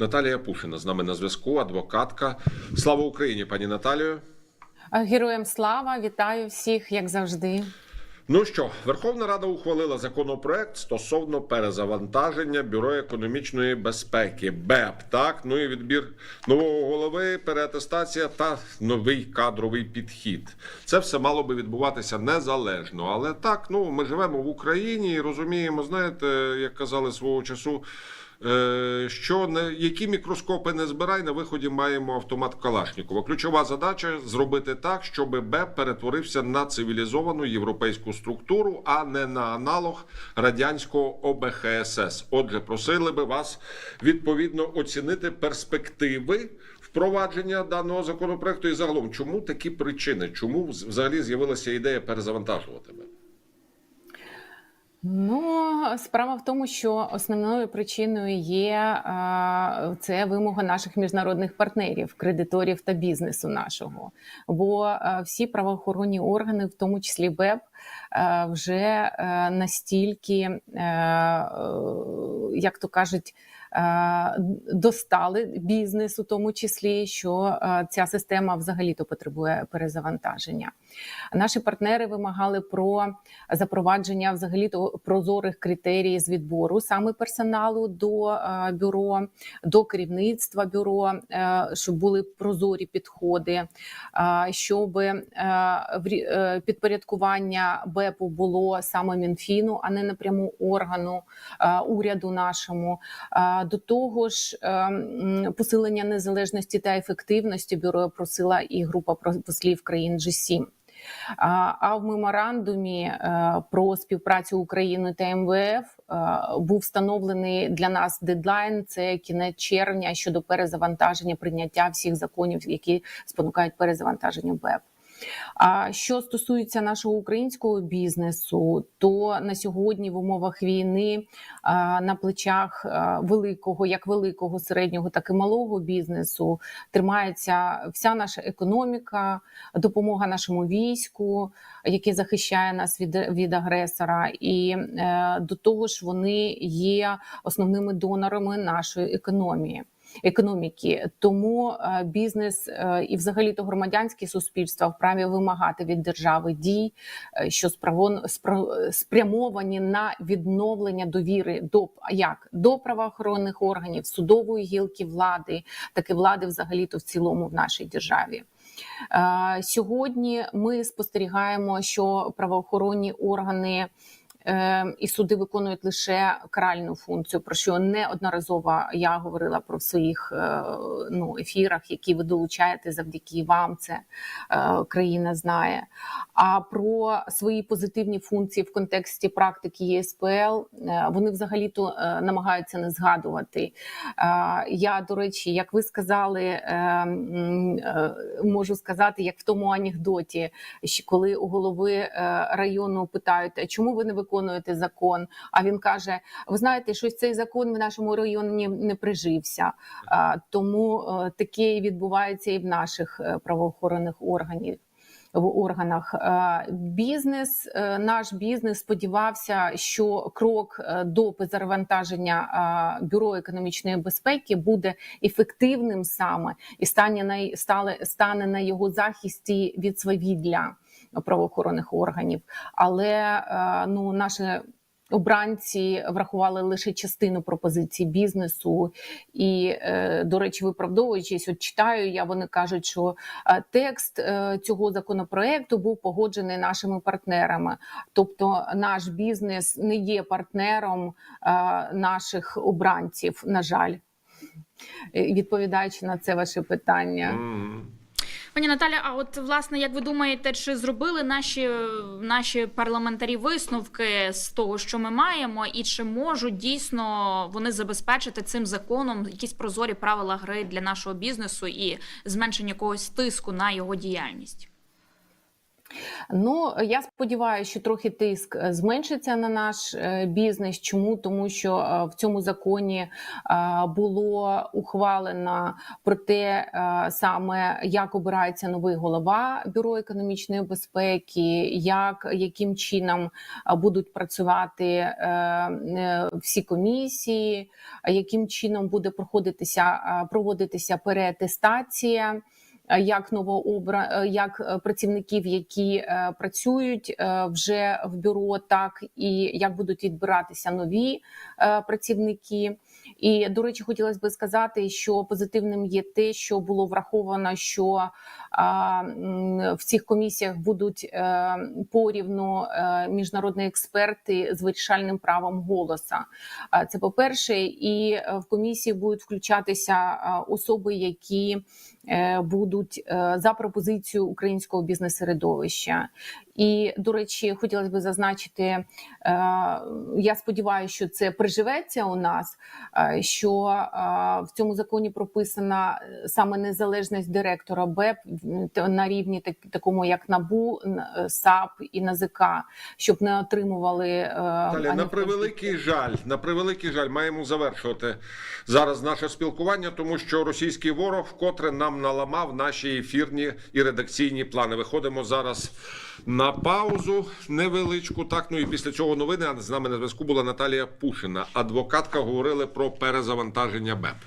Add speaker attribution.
Speaker 1: Наталія Пушина з нами на зв'язку, адвокатка. Слава Україні, пані Наталію.
Speaker 2: Героям слава, вітаю всіх, як завжди.
Speaker 1: Ну що, Верховна Рада ухвалила законопроект стосовно перезавантаження Бюро економічної безпеки БЕП. Так, ну і відбір нового голови, переатестація та новий кадровий підхід. Це все мало би відбуватися незалежно. Але так, ну ми живемо в Україні і розуміємо, знаєте, як казали свого часу. Е, Що не які мікроскопи не збирай, на виході маємо автомат Калашнікова. Ключова задача зробити так, щоб БЕП перетворився на цивілізовану європейську структуру, а не на аналог радянського ОБХСС. Отже, просили би вас відповідно оцінити перспективи впровадження даного законопроекту і загалом, чому такі причини, чому взагалі з'явилася ідея перезавантажувати?
Speaker 2: Ну, справа в тому, що основною причиною є це вимога наших міжнародних партнерів, кредиторів та бізнесу нашого. Бо всі правоохоронні органи, в тому числі БЕП, вже настільки, е, як то кажуть, достали бізнес у тому числі, що ця система взагалі-то потребує перезавантаження. Наші партнери вимагали про запровадження взагалі то прозорих критерій з відбору саме персоналу до е, бюро, до керівництва бюро, е, щоб були прозорі підходи, е, щоб е, е, підпорядкування БЕПу було саме Мінфіну, а не напряму органу е, уряду нашому. До того ж, е, посилення незалежності та ефективності бюро просила і група послів країн G7. А а в меморандумі е, про співпрацю України та МВФ е, був встановлений для нас дедлайн. Це кінець червня щодо перезавантаження прийняття всіх законів, які спонукають перезавантаження БЕП. А що стосується нашого українського бізнесу, то на сьогодні в умовах війни на плечах великого, як великого, середнього, так і малого бізнесу тримається вся наша економіка, допомога нашому війську, яке захищає нас від, від агресора, і е, до того ж вони є основними донорами нашої економії економіки. Тому е, бізнес е, і, взагалі, то громадянське суспільство вправі вимагати від держави дій, е, що спрямовані на відновлення довіри до як до правоохоронних органів, судової гілки влади, так і влади, взагалі, то в цілому в нашій державі. Сьогодні ми спостерігаємо, що правоохоронні органи і суди виконують лише каральну функцію, про що неодноразово я говорила про в своїх е, ну, ефірах, які ви долучаєте завдяки вам. Це е, країна знає. А про свої позитивні функції в контексті практики ЄСПЛ е, вони взагалі-то е, намагаються не згадувати. Я, до речі, як ви сказали, е, е, можу сказати, як в тому анекдоті, коли у голови району питають, чому ви не виконуєте закон? А він каже: Ви знаєте, щось цей закон в нашому районі не прижився. Тому е, таке відбувається і в наших е, правоохоронних органів. В органах Е, бізнес, наш бізнес сподівався, що крок до перезавантаження бюро економічної безпеки буде ефективним саме і стане на стане на його захисті від свавілля правоохоронних органів. Але е, ну наше Обранці врахували лише частину пропозицій бізнесу, і е, до речі, виправдовуючись, от читаю я. Вони кажуть, що е, текст цього законопроекту був погоджений нашими партнерами. Тобто, наш бізнес не є партнером наших обранців. На жаль, відповідаючи на це ваше питання.
Speaker 3: Пані Наталя, а от власне, як ви думаєте, чи зробили наші, наші парламентарі висновки з того, що ми маємо, і чи можуть дійсно вони забезпечити цим законом якісь прозорі правила гри для нашого бізнесу і зменшення якогось тиску на його діяльність?
Speaker 2: Ну я сподіваюся, що трохи тиск е, зменшиться на наш е, бізнес. Чому тому, що е, в цьому законі було ухвалено про те, саме як обирається новий голова бюро економічної безпеки, як яким чином будуть працювати всі комісії, яким чином буде проходитися проводитися переатестація як новообра... е, як е, працівників, які е, працюють е, вже в бюро, так і як будуть відбиратися нові е, працівники. І до речі, хотілося би сказати, що позитивним є те, що було враховано, що в цих комісіях будуть е, порівну е, міжнародні експерти з вирішальним правом голоса. А, Це по перше, і е, в комісії будуть включатися особи, які е, будуть е, за пропозицією українського бізнес-середовища. І до речі, хотілося б зазначити, е, я сподіваюся, що це приживеться у нас. е, Що е, в цьому законі прописана е, саме незалежність директора БЕП на рівні так, такому, як НАБУ, е, САП і НАЗК, щоб не отримували е,
Speaker 1: Далі, на превеликий жаль, на превеликий жаль, маємо завершувати зараз наше спілкування, тому що російський ворог вкотре нам наламав наші ефірні і редакційні плани. Виходимо зараз на паузу невеличку. Так, ну і після цього новини. З нами на зв'язку була Наталія Пушина, адвокатка. Говорили про перезавантаження БЕП.